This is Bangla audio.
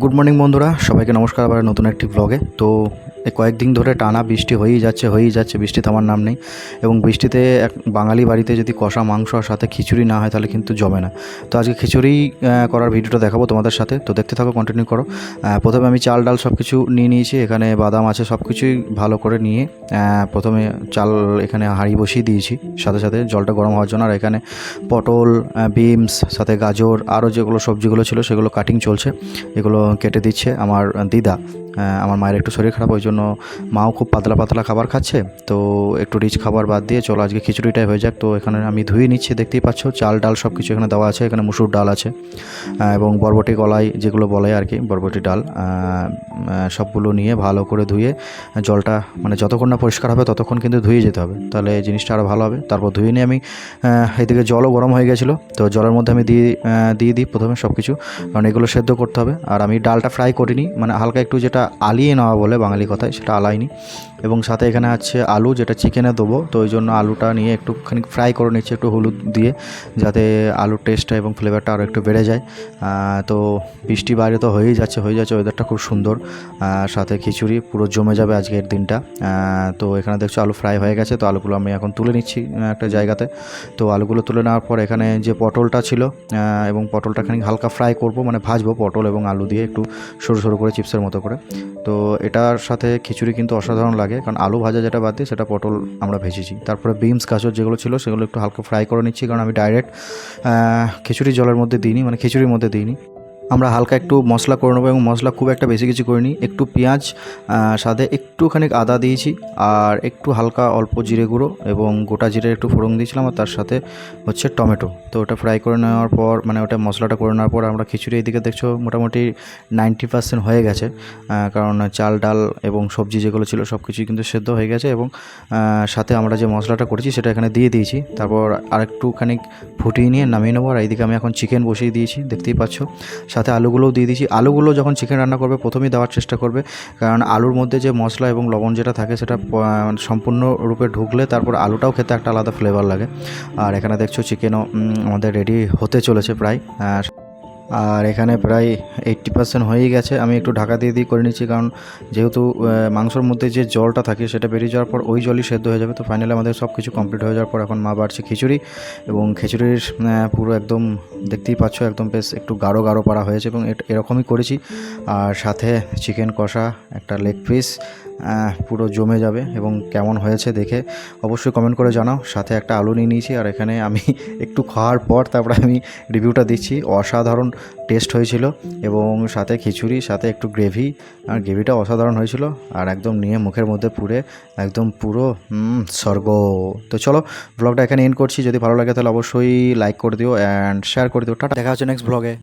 গুড মর্নিং বন্ধুরা সবাইকে নমস্কার আবার নতুন একটি ব্লগে তো কয়েকদিন ধরে টানা বৃষ্টি হয়েই যাচ্ছে হয়েই যাচ্ছে, বৃষ্টি থামার নাম নেই। এবং বৃষ্টিতে এক বাঙালি বাড়িতে যদি কষা, মাংস আর সাথে খিচুড়ি না হয়, তাহলে কিন্তু জমে না। তো আজকে খিচুড়ি করার ভিডিওটা দেখাবো তোমাদের সাথে। তো দেখতে থাকো কন্টিনিউ করো। প্রথমে আমি চাল, ডাল সব কিছু নিয়ে নিয়েছি। এখানে বাদাম আছে সব কিছুই ভালো করে নিয়ে প্রথমে চাল এখানে হাঁড়ি বসিয়ে দিয়েছি। সাথে সাথে জলটা গরম হওয়ার জন্য। আর এখানে পটল বিমস সাথে গাজর, আরও যেগুলো সবজিগুলো ছিল, সেগুলো কাটিং চলছে। এগুলো কেটে দিচ্ছে আমার দিদা। আমার মায়ের একটু শরীর খারাপ, ওই জন্য মাও খুব পাতলা পাতলা খাবার খাচ্ছে। তো একটু রিচ খাবার বাদ দিয়ে চলো, আজকে খিচুড়িটাই হয়ে যাক। তো এখানে আমি ধুয়ে নিচ্ছি, দেখতেই পাচ্ছ, চাল ডাল সব কিছু এখানে দেওয়া আছে, এখানে মুসুর ডাল আছে। এবং বরবটি কলাই যেগুলো বলে আর কি, বরবটি ডাল। সবগুলো নিয়ে ভালো করে ধুয়ে, জলটা মানে যতক্ষণ না পরিষ্কার হবে ততক্ষণ কিন্তু ধুয়ে যেতে হবে। তাহলে জিনিসটা আরও ভালো হবে। তারপর ধুয়ে নিয়ে আমি এদিকে জলও গরম হয়ে গেছিল। তো জলের মধ্যে আমি দিয়ে দিয়ে দিই প্রথমে সব কিছু কারণ এগুলো সেদ্ধ করতে হবে। আর আমি ডালটা ফ্রাই করিনি মানে হালকা একটু যেটা আলিয়ে নেওয়া বলে বাঙালি কথায়, সেটা আলাইনি। এবং সাথে এখানে আছে আলু, যেটা চিকেনে দেবো। তো ওই জন্য আলুটা নিয়ে একটুখানি ফ্রাই করে নিচ্ছি, একটু হলুদ দিয়ে, যাতে আলুর টেস্টটা এবং ফ্লেভারটা আরও একটু বেড়ে যায়। তো বৃষ্টি বাইরে তো হয়েই যাচ্ছে হয়ে যাচ্ছে ওয়েদারটা খুব সুন্দর। সাথে খিচুড়ি, পুরো জমে যাবে আজকের দিনটা। তো এখানে দেখছ আলু ফ্রাই হয়ে গেছে, তো আলুগুলো আমি এখন তুলে নিচ্ছি একটা জায়গাতে। তো আলুগুলো তুলে নেওয়ার পর এখানে যে পটলটা ছিল এবং পটলটা খানিক হালকা ফ্রাই করব মানে ভাজবো পটল এবং আলু দিয়ে একটু সরু সরু করে চিপসের মতো করে। তো এটার সাথে খিচুড়ি কিন্তু অসাধারণ লাগে, কারণ আলু ভাজা যেটা বাদ দিয়ে সেটা পটল আমরা ভেজেছি। তারপরে বিমস গাজর যেগুলো ছিল সেগুলো একটু হালকা ফ্রাই করে নিচ্ছি, কারণ আমি ডাইরেক্ট খিচুড়ি জলের মধ্যে দিইনি মানে খিচুড়ির মধ্যে দিইনি। আমরা হালকা একটু মশলা করে নেব এবং মশলা খুব একটা বেশি কিছু করিনি। একটু পেঁয়াজ সাথে একটুখানি আদা দিয়েছি আর একটু হালকা অল্প জিরে গুঁড়ো এবং গোটা জিরে একটু ফোড়ন দিয়েছিলাম আর তার সাথে হচ্ছে টমেটো। তো ওটা ফ্রাই করে নেওয়ার পর মানে ওটা মশলাটা করে নেওয়ার পর আমরা খিচুড়ি এদিকে দেখছ মোটামুটি নাইনটি পার্সেন্ট হয়ে গেছে। কারণ চাল, ডাল এবং সবজি যেগুলো ছিল সব কিছুই কিন্তু সেদ্ধ হয়ে গেছে এবং সাথে আমরা যে মশলাটা করেছি সেটা এখানে দিয়ে দিয়েছি। তারপর আরেকটুখানি ফুটিয়ে নিয়ে নামিয়ে নেব আর এইদিকে আমি এখন চিকেন বসিয়ে দিয়েছি, দেখতেই পাচ্ছ। সাথে আলুগুলোও দিয়ে দিচ্ছি আলুগুলো যখন চিকেন রান্না করবে, প্রথমেই দেওয়ার চেষ্টা করবে। কারণ আলুর মধ্যে যে মশলা এবং লবণ যেটা থাকে, সেটা সম্পূর্ণ রূপে ঢুকলে তারপর আলুটাও খেতে একটা আলাদা ফ্লেভার লাগে। আর এখানে দেখছ চিকেনও আমাদের রেডি হতে চলেছে প্রায়। আর এখানে প্রায় এইট্টি পার্সেন্ট হয়েই গেছে। আমি একটু ঢাকা দিয়ে দিয়ে করে নিচ্ছি কারণ যেহেতু মাংসর মধ্যে যে জলটা থাকে সেটা বেরিয়ে যাওয়ার পর ওই জলই সেদ্ধ হয়ে যাবে। তো ফাইনালি আমাদের সব কিছু কমপ্লিট হয়ে যাওয়ার পর এখন মা বাড়ছে খিচুড়ি এবং খিচুড়ির পুরো একদম দেখতেই পাচ্ছ, একদম বেশ একটু গাঢ় গাঢ় পাড়া হয়েছে এবং এরকমই করেছি। আর সাথে চিকেন কষা, একটা লেগ পিস পুরো জমে যাবে এবং কেমন হয়েছে দেখে অবশ্যই কমেন্ট করে জানাও। সাথে একটা আলু নিয়ে নিয়েছি আর এখানে আমি একটু খাওয়ার পর তারপরে আমি রিভিউটা দিচ্ছি। অসাধারণ টেস্ট হয়েছিল এবং সাথে খিচুড়ি, সাথে একটু গ্রেভি আর গ্রেভিটা অসাধারণ হয়েছিল আর একদম নিয়ে মুখের মধ্যে পুরে একদম পুরো স্বর্গ। তো চলো ব্লগটা এখানে এন্ড করছি। যদি ভালো লাগে তাহলে অবশ্যই লাইক করে দিও অ্যান্ড শেয়ার করে দিও। টাটা। দেখা হচ্ছে নেক্সট ব্লগে